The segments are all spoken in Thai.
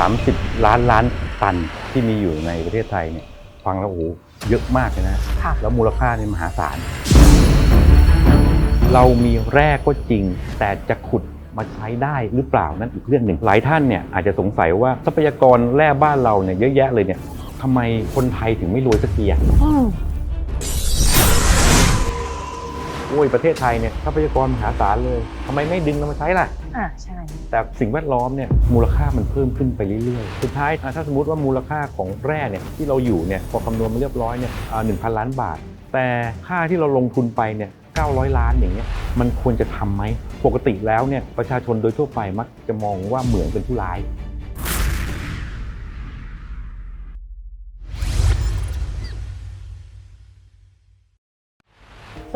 30 ล้านล้านตันที่มีอยู่ในประเทศไทยเนี่ยฟังแล้วโอ้โหเยอะมากเลยนะค่ะ แล้วมูลค่านี่มหาศาล เรามีแร่ก็จริง แต่จะขุดมาใช้ได้หรือเปล่านั่นอีกเรื่องหนึ่งหลายท่านเนี่ยอาจจะสงสัยว่าทรัพยากรแร่บ้านเราเนี่ยเยอะแยะเลยเนี่ยทำไมคนไทยถึงไม่รวยสักทีอะ โอ้ยประเทศไทยเนี่ยทรัพยากรมหาศาลเลยทำไมไม่ดึงนำมาใช้ล่ะ อ่าใช่ แต่สิ่งแวดล้อมเนี่ยมูลค่ามันเพิ่มขึ้นไปเรื่อยๆ สุดท้ายอะถ้าสมมติว่ามูลค่าของแร่เนี่ยที่เราอยู่เนี่ยพอคำนวณมาเรียบร้อยเนี่ยหนึ่งพันล้านบาท แต่ค่าที่เราลงทุนไปเนี่ย900 ล้านอย่างเงี้ยมันควรจะทำไหม ปกติแล้วเนี่ยประชาชนโดยทั่วไปมักจะมองว่าเหมือนเป็นผู้ร้าย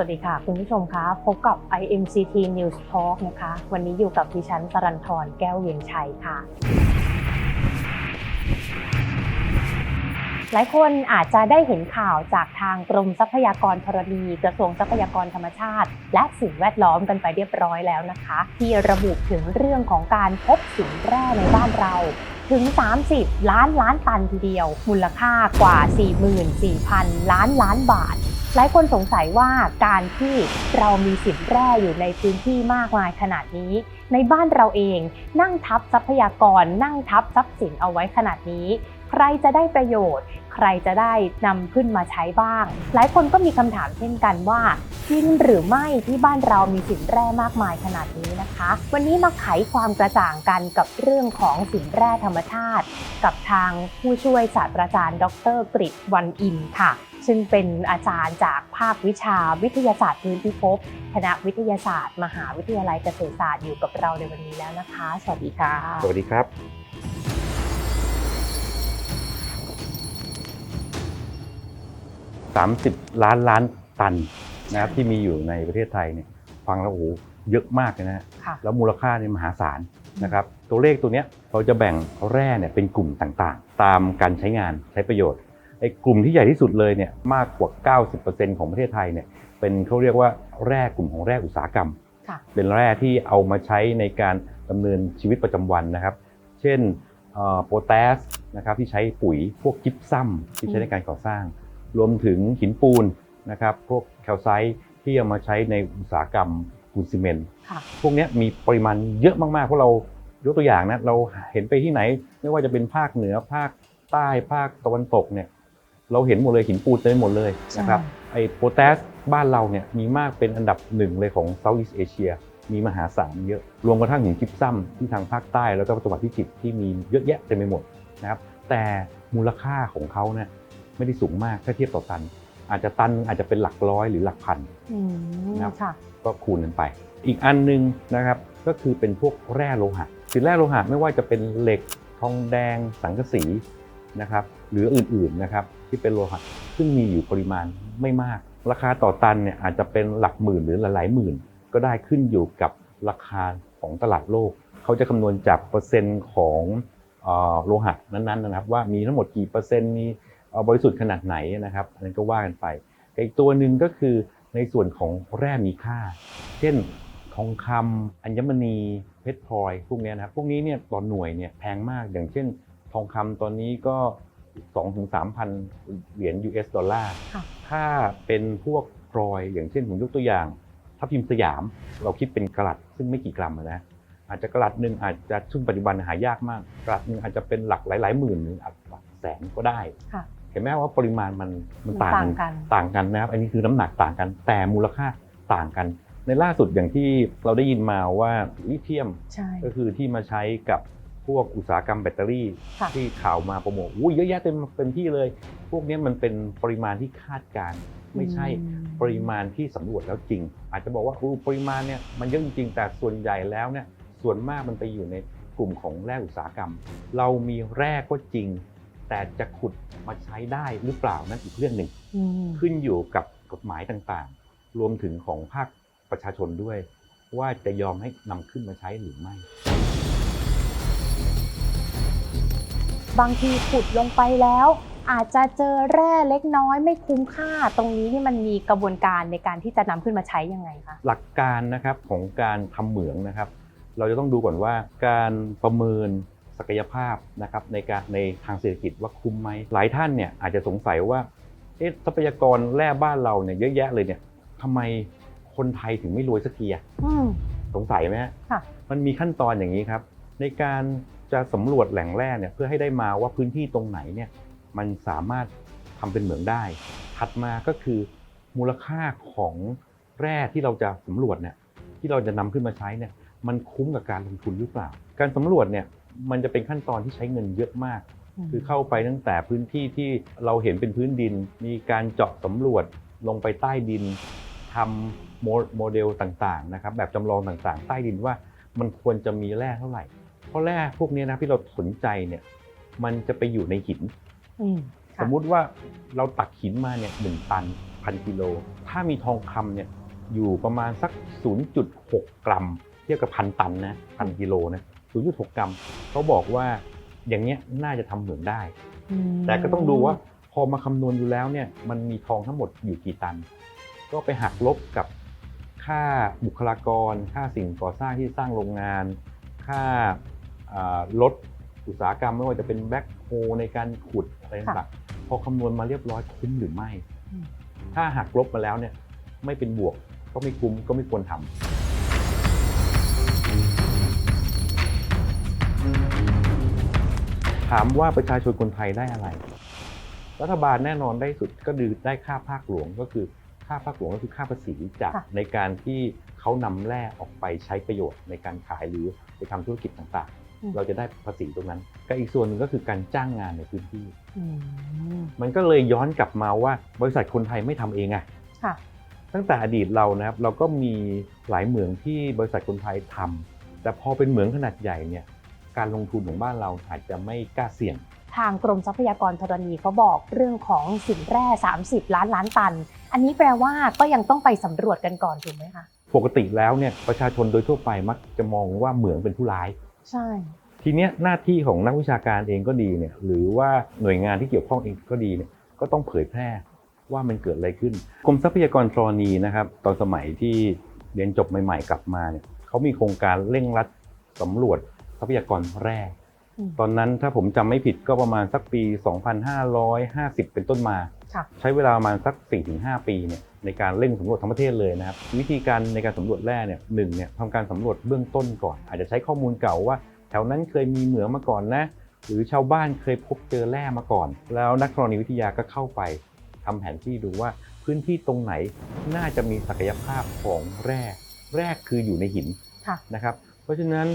วัสดีค่ะ คุณผู้ชมคะพบกับ IMCT News Talk นะคะ วันนี้อยู่กับดิฉันสรันทรแก้วเวียงชัยค่ะ หลายคนอาจจะได้เห็นข่าวจากทางกรมทรัพยากรธรณีกระทรวงทรัพยากรธรรมชาติ และสิ่งแวดล้อมกันไปเรียบร้อยแล้วนะคะ ที่ระบุถึงเรื่องของการพบสินแร่ในบ้านเราถึง 30 ล้านล้านตันทีเดียว มูลค่ากว่า 44,000 ล้านล้านบาท หลายคนสงสัยว่าการที่เรามีสินแร่อยู่ในพื้นที่มากมายขนาดนี้ ในบ้านเราเองนั่งทับทรัพยากร นั่งทับทรัพย์สินเอาไว้ขนาดนี้ ใครจะได้ประโยชน์ ใครจะได้นำขึ้นมาใช้บ้าง หลายคนก็มีคำถามเช่นกันว่าจริงหรือไม่ที่บ้านเรามีสินแร่มากมายขนาดนี้นะคะ วันนี้มาไขความกระจ่างกันกับเรื่องของสินแร่ธรรมชาติ กับทางผู้ช่วยศาสตราจารย์ ดรกฤษวันอินค่ะ ซึ่งเป็นอาจารย์จากภาควิชาวิทยาศาสตร์พื้นพิภพคณะวิทยาศาสตร์ มหาวิทยาลัยเกษตรศาสตร์อยู่กับเราในวันนี้แล้วนะคะ สวัสดีค่ะ สวัสดีครับ 30 ล้านล้านตันนะครับที่มีอยู่ในประเทศไทยเนี่ยฟังแล้วโอ้โหเยอะมากเลยนะฮะค่ะ แล้วมูลค่าเนี่ยมหาศาลนะครับตัวเลขตัวเนี้ยเราจะแบ่งแร่เนี่ยเป็นกลุ่มต่างๆ ตามการใช้งานใช้ประโยชน์ไอ้กลุ่มที่ใหญ่ที่สุดเลยเนี่ยมากกว่า 90%ของประเทศไทยเนี่ยเป็นเขาเรียกว่าแร่กลุ่มของแร่อุตสาหกรรม ค่ะ เป็นแร่ที่เอามาใช้ในการดำเนินชีวิตประจำวันนะครับ เช่นโพแทสนะครับที่ใช้ปุ๋ยพวกจิปซัมที่ใช้ในการก่อสร้าง รวมถึงหินปูนนะครับพวกแคลไซต์ที่เอามาใช้ในอุตสาหกรรมปูนซีเมนต์ค่ะพวกเนี้ยมีปริมาณเยอะมากๆเพราะเรายกตัวอย่างนะเราเห็นไปที่ไหน ไม่ว่าจะเป็นภาคเหนือภาคใต้ภาคตะวันตกเนี่ยเราเห็นหมดเลยหินปูนเต็มไปหมดเลยนะครับไอ้โพแทสบ้านเราเนี่ยมีมากเป็นอันดับหนึ่งเลยของเซาท์อีสเอเชียมีมหาศาลเยอะรวมกระทั่งหินจิปซัมที่ทางภาคใต้แล้วก็จังหวัดพิจิตรที่มีเยอะแยะเต็มไปหมดนะครับแต่มูลค่าของเขาเนี่ย ไม่ได้สูงมากถ้าเทียบต่อตัน อาจจะตันอาจจะเป็นหลักร้อยหรือหลักพันอืมครับค่ะก็คูณกันไป อีกอันหนึงนะครับก็คือเป็นพวกแร่โลหะสินแร่โลหะไม่ว่าจะเป็นเหล็กทองแดง สังกะสีนะครับหรืออื่นๆนะครับที่เป็นโลหะซึ่งมีอยู่ปริมาณไม่มาก ราคาต่อตันเนี่ยอาจจะเป็นหลักหมื่นหรือหลายๆหมื่น ก็ได้ขึ้นอยู่กับราคาของตลาดโลก เขาจะคำนวณจากเปอร์เซ็นต์ของเอ่อโลหะนั้นๆนะครับว่ามีทั้งหมดกี่เปอร์เซ็นต์มีเอ่อ บริสุทธิ์ขนาดไหนนะครับ อันนั้นก็ว่ากันไปอีกตัวหนึ่งก็คือในส่วนของแร่มีค่า เช่นทองคำอัญมณีเพชรพลอยพวกเนี้ยนะครับพวกนี้เนี่ยต่อหน่วยเนี่ยแพงมากอย่างเช่น ทองคำตอนนี้ก็2ถึง3,000เหรียญ US ดอลลาร์ค่ะถ้าเป็นพวกพลอยอย่างเช่นผมยกตัวอย่างทับทิมสยามเราคิดเป็นกะลัดซึ่งไม่กี่กรัมอะนะอาจจะกะลัดหนึ่งอาจจะซึ่งปัจจุบันหายากมากกะลัดหนึ่งอาจจะเป็นหลักหลายๆหมื่นหรือหลักแสนก็ได้ค่ะ เห็นไหมว่าปริมาณมันมันมันต่างต่างกันกันต่างกันนะครับ อันนี้คือน้ำหนักต่างกัน แต่มูลค่าต่างกัน ในล่าสุดอย่างที่เราได้ยินมาว่าลิเธียมใช่ก็คือที่มาใช้กับพวกอุตสาหกรรมแบตเตอรี่ค่ะที่ข่าวมาโปรโมทอุ้ยเยอะแยะเต็มเต็มที่เลย พวกนี้มันเป็นปริมาณที่คาดการณ์ไม่ใช่อืมปริมาณที่สำรวจแล้วจริง อาจจะบอกว่าอู้ปริมาณเนี่ยมันเยอะจริงๆแต่ส่วนใหญ่แล้วเนี่ยส่วนมากมันไปอยู่ในกลุ่มของแร่อุตสาหกรรม เรามีแร่ก็จริง แต่จะขุดมาใช้ได้หรือเปล่านั่นอีกเรื่องหนึ่ง อืมขึ้นอยู่กับกฎหมายต่างๆ รวมถึงของภาคประชาชนด้วย ว่าจะยอมให้นำขึ้นมาใช้หรือไม่ บางทีขุดลงไปแล้ว อาจจะเจอแร่เล็กน้อยไม่คุ้มค่า ตรงนี้นี่มันมีกระบวนการในการที่จะนำขึ้นมาใช้ยังไงคะหลักการนะครับของการทำเหมืองนะครับ เราจะต้องดูก่อนว่าการประเมิน ศักยภาพนะครับในการในทางเศรษฐกิจว่าคุ้มไหมหลายท่านเนี่ยอาจจะสงสัยว่าเอ๊ะทรัพยากรแร่บ้านเราเนี่ยเยอะแยะเลยเนี่ยทำไมคนไทยถึงไม่รวยสักทีอะอืม สงสัยไหมฮะค่ะ มันมีขั้นตอนอย่างนี้ครับ ในการจะสำรวจแหล่งแร่เนี่ยเพื่อให้ได้มาว่าพื้นที่ตรงไหนเนี่ยมันสามารถทำเป็นเหมืองได้ ถัดมาก็คือมูลค่าของแร่ที่เราจะสำรวจเนี่ยที่เราจะนำขึ้นมาใช้เนี่ยมันคุ้มกับการลงทุนหรือเปล่า การสำรวจเนี่ย มันจะเป็นขั้นตอนที่ใช้เงินเยอะมาก คือเข้าไปตั้งแต่พื้นที่ที่เราเห็นเป็นพื้นดิน มีการเจาะสำรวจลงไปใต้ดินทำโมโมเดลต่างๆนะครับแบบจำลองต่างๆ ใต้ดินว่ามันควรจะมีแร่เท่าไหร่ เพราะแร่พวกนี้นะที่เราสนใจเนี่ยมันจะไปอยู่ในหินอืมสค่ะมมุติว่าเราตักหินมาเนี่ยหนึ่งตันพันกิโล ถ้ามีทองคำเนี่ยอยู่ประมาณสัก 0.6 กรัม เทียบกับพันตันนะพันกิโลนะ 0.6 กรัมเขาบอกว่าอย่างเงี้ยน่าจะทำเหมืองได้อืมแต่ก็ต้องดูว่าพอมาคำนวณดูแล้วเนี่ยมันมีทองทั้งหมดอยู่กี่ตัน ก็ไปหักลบกับค่าบุคลากร ค่าสิ่งก่อสร้างที่สร้างโรงงาน ค่าอ่ารถอุตสาหกรรมไม่ว่าจะเป็นแบ็คโฮในการขุดอะไรต่างๆพอคำนวณมาเรียบร้อยคุ้มหรือไม่อืมถ้าหักลบมาแล้วเนี่ยไม่เป็นบวกก็ไม่คุ้มก็ไม่ควรทำ ถามว่าประชาชนคนไทยได้อะไร รัฐบาลแน่นอนได้สุดก็คือได้ค่าภาคหลวงก็คือค่าภาคหลวงก็คือค่าภาษีจากค่ะในการที่เขานำแร่ออกไปใช้ประโยชน์ในการขายหรือไปทำธุรกิจต่างๆ เราจะได้ภาษีตรงนั้นก็อีกส่วนหนึ่งก็คือการจ้างงานในพื้นที่อืมมันก็เลยย้อนกลับมาว่าบริษัทคนไทยไม่ทำเองอะค่ะตั้งแต่อดีตเรานะครับเราก็มีหลายเหมืองที่บริษัทคนไทยทำแต่พอเป็นเหมืองขนาดใหญ่เนี่ย การลงทุนของบ้านเราอาจจะไม่กล้าเสี่ยง ทางกรมทรัพยากรธรณีเขาบอกเรื่องของสินแร่ 30 ล้านล้านตัน อันนี้แปลว่าก็ยังต้องไปสำรวจกันก่อนถูกไหมคะ ปกติแล้วเนี่ยประชาชนโดยทั่วไปมักจะมองว่าเหมืองเป็นผู้ร้าย ใช่ ทีเนี้ยหน้าที่ของนักวิชาการเองก็ดีเนี่ยหรือว่าหน่วยงานที่เกี่ยวข้องเองก็ดีเนี่ยก็ต้องเผยแพร่ว่ามันเกิดอะไรขึ้นกรมทรัพยากรธรณีนะครับตอนสมัยที่เรียนจบใหม่ ๆ กลับมาเนี่ยเขามีโครงการเร่งรัดสำรวจ ทรัพยากรแร่อืมตอนนั้นถ้าผมจำไม่ผิดก็ประมาณสักปี 2550 เป็นต้นมาค่ะใช้เวลาประมาณสัก 4-5 ปีเนี่ยในการเร่งสำรวจทั้งประเทศเลยนะครับ วิธีการในการสำรวจแร่เนี่ยหนึ่งเนี่ยทำการสำรวจเบื้องต้นก่อน อาจจะใช้ข้อมูลเก่าว่า แถวนั้นเคยมีเหมืองมาก่อนนะหรือชาวบ้านเคยพบเจอแร่มาก่อน แล้วนักธรณีวิทยาก็เข้าไปทำแผนที่ดูว่าพื้นที่ตรงไหนน่าจะมีศักยภาพของแร่แร่คืออยู่ในหินค่ะนะครับเพ ราะฉะนั้น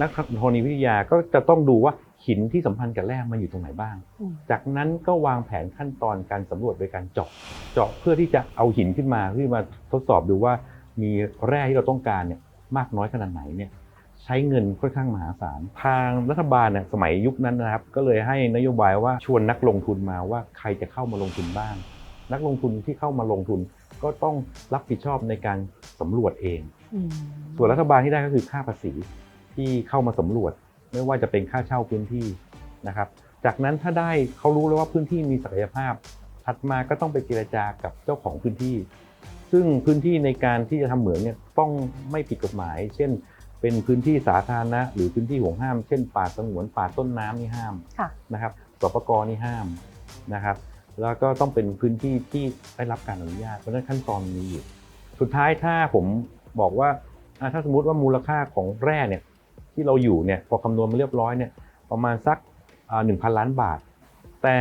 นักธรณีวิทยาก็จะต้องดูว่าหินที่สัมพันธ์กับแร่มันอยู่ตรงไหนบ้างอืมจากนั้นก็วางแผนขั้นตอนการสำรวจโดยการเจาะ เจาะเพื่อที่จะเอาหินขึ้นมาเพื่อมาทดสอบดูว่ามีแร่ที่เราต้องการเนี่ยมากน้อยขนาดไหนเนี่ยใช้เงินค่อนข้างมหาศาล ทางรัฐบาลเนี่ยสมัยยุคนั้นนะครับ ก็เลยให้นโยบายว่าชวนนักลงทุนมาว่าใครจะเข้ามาลงทุนบ้าง นักลงทุนที่เข้ามาลงทุนก็ต้องรับผิดชอบในการสำรวจเองอืม ส่วนรัฐบาลที่ได้ก็คือค่าภาษีที่เข้ามาสำรวจ ไม่ว่าจะเป็นค่าเช่าพื้นที่นะครับ จากนั้นถ้าได้เขารู้แล้วว่าพื้นที่มีศักยภาพถัดมาก็ต้องไปเจรจากับเจ้าของพื้นที่ ซึ่งพื้นที่ในการที่จะทำเหมืองเนี่ยต้องไม่ผิดกฎหมาย เช่น เป็นพื้นที่สาธารณะหรือพื้นที่ห่วงห้าม เช่น ป่าสงวนป่าต้นน้ำนี่ห้ามค่ะนะครับสปกนี่ห้ามนะครับ แล้วก็ต้องเป็นพื้นที่ที่ได้รับการอนุญาตเพราะฉะนั้นขั้นตอนมีอยู่ สุดท้ายถ้าผม บอกว่าอะถ้าสมมติว่ามูลค่าของแร่เนี่ยที่เราอยู่เนี่ยพอคำนวณมาเรียบร้อยเนี่ยประมาณสักหนึ่งพันล้านบาท แต่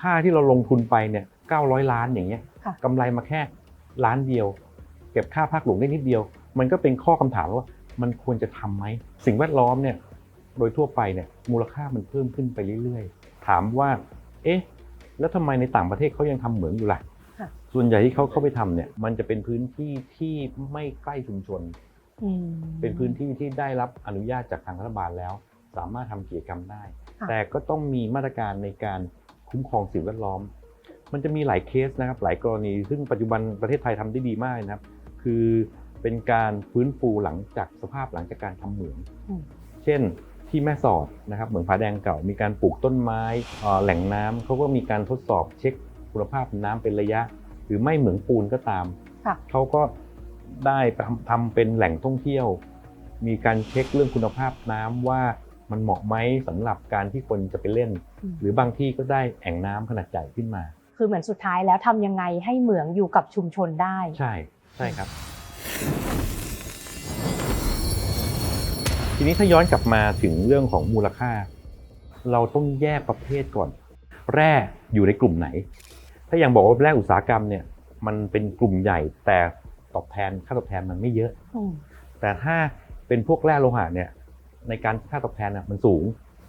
ค่าที่เราลงทุนไปเนี่ยเก้าร้อยล้านอย่างเงี้ยค่ะกำไรมาแค่ล้านเดียว เก็บค่าภาคหลวงได้นิดเดียว มันก็เป็นข้อคำถามว่ามันควรจะทำไหมสิ่งแวดล้อมเนี่ยโดยทั่วไปเนี่ยมูลค่ามันเพิ่มขึ้นไปเรื่อยๆ ถามว่า เอ๊ะ แล้วทำไมในต่างประเทศเขายังทำเหมืองอยู่ล่ะค่ะ ส่วนใหญ่ที่เขาเข้าไปทำเนี่ย มันจะเป็นพื้นที่ที่ไม่ใกล้ชุมชน อืม เป็นพื้นที่ที่ได้รับอนุญาตจากทางรัฐบาลแล้ว สามารถทำกิจกรรมได้ ค่ะ แต่ก็ต้องมีมาตรการในการคุ้มครองสิ่งแวดล้อม มันจะมีหลายเคสนะครับ หลายกรณี ซึ่งปัจจุบันประเทศไทยทำได้ดีมากนะครับ คือเป็นการฟื้นฟูหลังจากสภาพหลังจากการทำเหมือง อืม เช่นที่แม่สอดนะครับเหมืองผาแดงเก่ามีการปลูกต้นไม้เอ่อแหล่งน้ำเขาก็มีการทดสอบเช็คคุณภาพน้ำเป็นระยะ หรือไม่เหมืองปูนก็ตามค่ะเขาก็ได้ทำทำเป็นแหล่งท่องเที่ยว มีการเช็คเรื่องคุณภาพน้ำว่ามันเหมาะไหมสำหรับการที่คนจะไปเล่นอืมหรือบางที่ก็ได้แอ่งน้ำขนาดใหญ่ขึ้นมา คือเหมือนสุดท้ายแล้วทำยังไงให้เหมืองอยู่กับชุมชนได้ ใช่ใช่ครับ ทีนี้ถ้าย้อนกลับมาถึงเรื่องของมูลค่า เราต้องแยกประเภทก่อน แร่อยู่ในกลุ่มไหน ถ้าอย่างบอกว่าแร่อุตสาหกรรมเนี่ยมันเป็นกลุ่มใหญ่แต่ตอบแทนค่าตอบแทนมันไม่เยอะอืมแต่ถ้าเป็นพวกแร่โลหะเนี่ยในการค่าตอบแทนน่ะมันสูง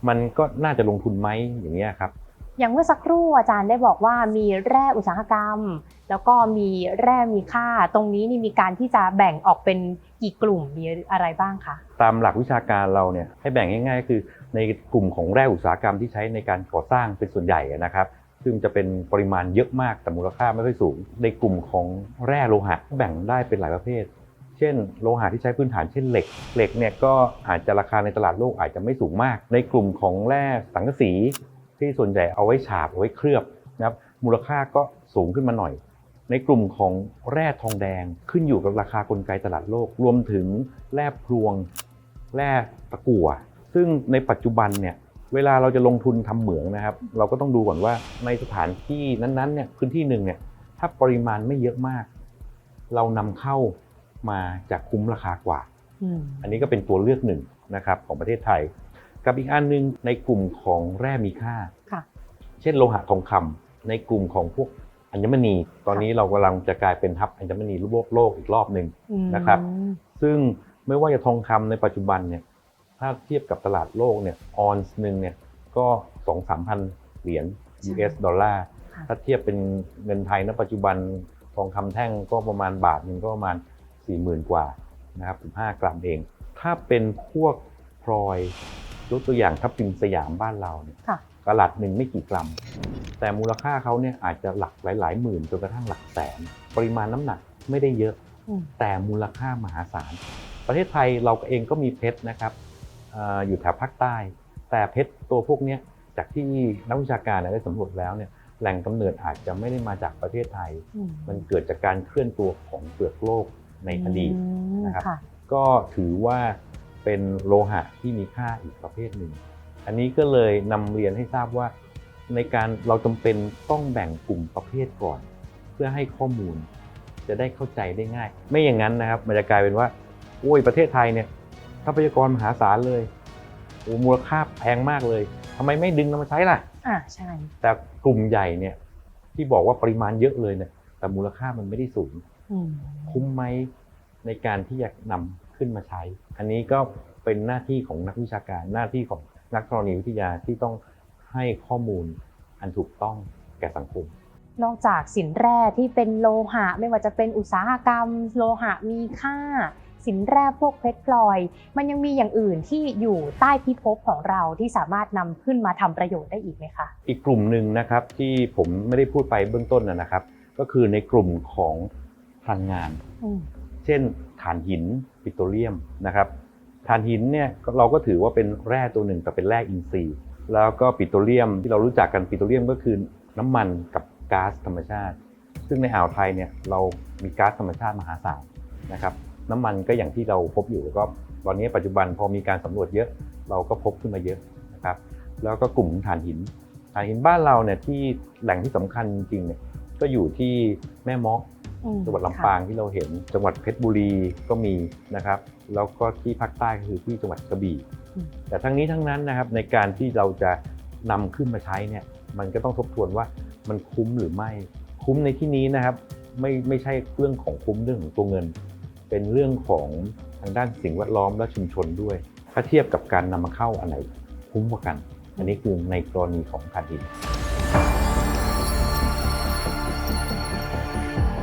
มันก็น่าจะลงทุนไหมอย่างเงี้ยครับ อย่างเมื่อสักครู่อาจารย์ได้บอกว่ามีแร่อุตสาหกรรม แล้วก็มีแร่มีค่า ตรงนี้นี่มีการที่จะแบ่งออกเป็นกี่กลุ่มมีอะไรบ้างคะตามหลักวิชาการเราเนี่ยให้แบ่งง่ายๆ คือในกลุ่มของแร่อุตสาหกรรมที่ใช้ในการก่อสร้างเป็นส่วนใหญ่นะครับ ซึ่งจะเป็นปริมาณเยอะมากแต่มูลค่าไม่ค่อยสูง ในกลุ่มของแร่โลหะแบ่งได้เป็นหลายประเภท เช่น โลหะที่ใช้พื้นฐานเช่นเหล็ก เหล็กเนี่ยก็อาจจะราคาในตลาดโลกอาจจะไม่สูงมาก ในกลุ่มของแร่สังกะสี ที่ส่วนใหญ่เอาไว้ฉาบเอาไว้เคลือบนะครับมูลค่าก็สูงขึ้นมาหน่อย ในกลุ่มของแร่ทองแดงขึ้นอยู่กับราคากลไกตลาดโลก รวมถึงแร่พรวง แร่ตะกั่วซึ่งในปัจจุบันเนี่ย เวลาเราจะลงทุนทำเหมืองนะครับ เราก็ต้องดูก่อนว่าในสถานที่นั้นๆเนี่ยพื้นที่หนึ่งเนี่ยถ้าปริมาณไม่เยอะมาก เรานำเข้ามาจากคุ้มราคากว่าอืมอันนี้ก็เป็นตัวเลือกหนึ่งนะครับของประเทศไทย กับอีกอันหนึงในกลุ่มของแร่มีค่าค่ะเช่นโลหะทองคำในกลุ่มของพวกอัญมณี ตอนนี้เรากำลังจะกลายเป็นทับอัญมณีรูปโลกโลกอีกรอบหนึ่งอืมนะครับ ซึ่งไม่ว่าจะทองคำในปัจจุบันเนี่ย ถ้าเทียบกับตลาดโลกเนี่ยออนซ์หนึ่งเนี่ยก็สองสามพันเหรียญ US ดอลลาร์ค่ะถ้าเทียบเป็นเงินไทยณปัจจุบันทองคำแท่งก็ประมาณบาทหนึ่งก็ประมาณ 4 0,000 กว่านะครับ15 กรัมเอง ถ้าเป็นพวกพลอยยกตัวอย่างทับทิมสยามบ้านเราเนี่ยค่ะกระลัดหนึ่งไม่กี่กรัม แต่มูลค่าเขาเนี่ยอาจจะหลักหลาย ๆ หมื่นจนกระทั่งหลักแสน ปริมาณน้ำหนักไม่ได้เยอะอืมแต่มูลค่ามหาศาล ประเทศไทยเราเองก็มีเพชรนะครับเอออยู่แถวภาคใต้ แต่เพชรตัวพวกเนี้ยจากที่นักวิชาการได้สำรวจแล้วเนี่ยแหล่งกำเนิดอาจจะไม่ได้มาจากประเทศไทยอืมมันเกิดจากการเคลื่อนตัวของเปลือกโลกในอดีตอืมนะครับค่ะก็ถือว่าเป็นโลหะที่มีค่าอีกประเภทหนึ่ง อันนี้ก็เลยนำเรียนให้ทราบว่า ในการเราจำเป็นต้องแบ่งกลุ่มประเภทก่อน เพื่อให้ข้อมูลจะได้เข้าใจได้ง่าย ไม่อย่างนั้นนะครับมันจะกลายเป็นว่าโอ้ยประเทศไทยเนี่ย ทรัพยากรมหาศาลเลยโอ้มูลค่าแพงมากเลยทำไมไม่ดึงนำมาใช้ล่ะ อ่าใช่ แต่กลุ่มใหญ่เนี่ยที่บอกว่าปริมาณเยอะเลยเนี่ย แต่มูลค่ามันไม่ได้สูงอืมคุ้มไหมในการที่จะนำขึ้นมาใช้ อันนี้ก็เป็นหน้าที่ของนักวิชาการหน้าที่ของนักธรณีวิทยาที่ต้องให้ข้อมูลอันถูกต้องแก่สังคม นอกจากสินแร่ที่เป็นโลหะ ไม่ว่าจะเป็นอุตสาหกรรม โลหะมีค่า สินแร่พวกเพชรพลอย มันยังมีอย่างอื่นที่อยู่ใต้พิภพของเราที่สามารถนำขึ้นมาทำประโยชน์ได้อีกไหมคะ อีกกลุ่มหนึ่งนะครับที่ผมไม่ได้พูดไปเบื้องต้นนะนะครับ ก็คือในกลุ่มของพลังงานอืมเช่นถ่านหินปิโตรเลียมนะครับถ่านหินเนี่ยเราก็ถือว่าเป็นแร่ตัวหนึ่งแต่เป็นแร่อินทรีย์ แล้วก็ปิโตรเลียมที่เรารู้จักกันปิโตรเลียมก็คือน้ำมันกับก๊าซธรรมชาติ ซึ่งในอ่าวไทยเนี่ยเรามีก๊าซธรรมชาติมหาศาลนะครับ น้ำมันก็อย่างที่เราพบอยู่แล้วก็ตอนนี้ปัจจุบันพอมีการสำรวจเยอะเราก็พบขึ้นมาเยอะนะครับแล้วก็กลุ่มถ่านหินถ่านหินบ้านเราเนี่ยที่แหล่งที่สำคัญจริงๆเนี่ยก็อยู่ที่แม่เมาะอืมจังหวัดลำปางที่เราเห็นจังหวัดเพชรบุรีก็มีนะครับ แล้วก็ที่ภาคใต้ก็คือที่จังหวัดกระบี่อืมแต่ทั้งนี้ทั้งนั้นนะครับในการที่เราจะนำขึ้นมาใช้เนี่ยมันก็ต้องทบทวนว่ามันคุ้มหรือไม่คุ้มในที่นี้นะครับ ไม่ไม่ใช่เรื่องของคุ้มเรื่องของตัวเงิน เป็นเรื่องของทางด้านสิ่งแวดล้อมและชุมชนด้วย ถ้าเทียบกับการนำมาเข้าอันไหนคุ้มกว่ากัน อันนี้คือในกรณีของถ่านหิน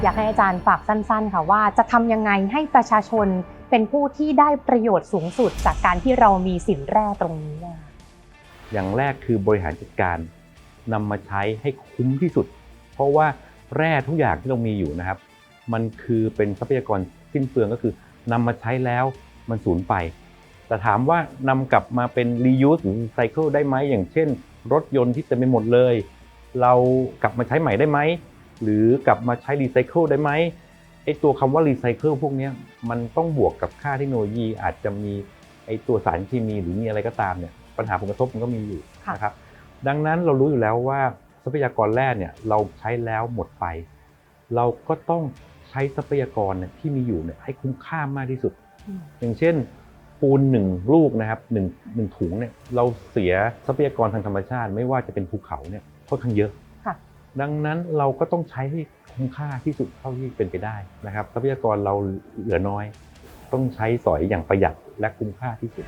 อยากให้อาจารย์ฝากสั้น ๆ ค่ะว่าจะทำยังไงให้ประชาชนเป็นผู้ที่ได้ประโยชน์สูงสุดจากการที่เรามีสินแร่ตรงนี้นะคะอย่างแรกคือบริหารจัดการนำมาใช้ให้คุ้มที่สุด เพราะว่าแร่ทุกอย่างที่เรามีอยู่นะครับ มันคือเป็นทรัพยากรสิ้นเปลืองก็คือนำมาใช้แล้วมันสูญไป แต่ถามว่านำกลับมาเป็น reuse หรือ recycle ได้ไหมอย่างเช่น รถยนต์ที่เต็มไปหมดเลย เรากลับมาใช้ใหม่ได้ไหมหรือกลับมาใช้ recycle ได้ไหมไอตัวคำว่า recycle พวกเนี้ยมันต้องบวกกับค่าเทคโนโลยีอาจจะมีไอตัวสารเคมีหรือมีอะไรก็ตามเนี่ยปัญหาผลกระทบมันก็มีอยู่ค่ะนะครับดังนั้นเรารู้อยู่แล้วว่าทรัพยากรแร่เนี่ยเราใช้แล้วหมดไป เราก็ต้อง ใช้ทรัพยากรเนี่ยที่มีอยู่เนี่ยให้คุ้มค่ามากที่สุดอืมอย่างเช่น ปูนหนึ่งลูกนะครับหนึ่งหนึ่งถุงเนี่ยเราเสียทรัพยากรทางธรรมชาติ ไม่ว่าจะเป็นภูเขาเนี่ยค่อนข้างเยอะค่ะดังนั้นเราก็ต้องใช้ให้คุ้มค่าที่สุดเท่าที่เป็นไปได้นะครับ ทรัพยากรเราเหลือน้อย ต้องใช้สอยอย่างประหยัดและคุ้มค่าที่สุด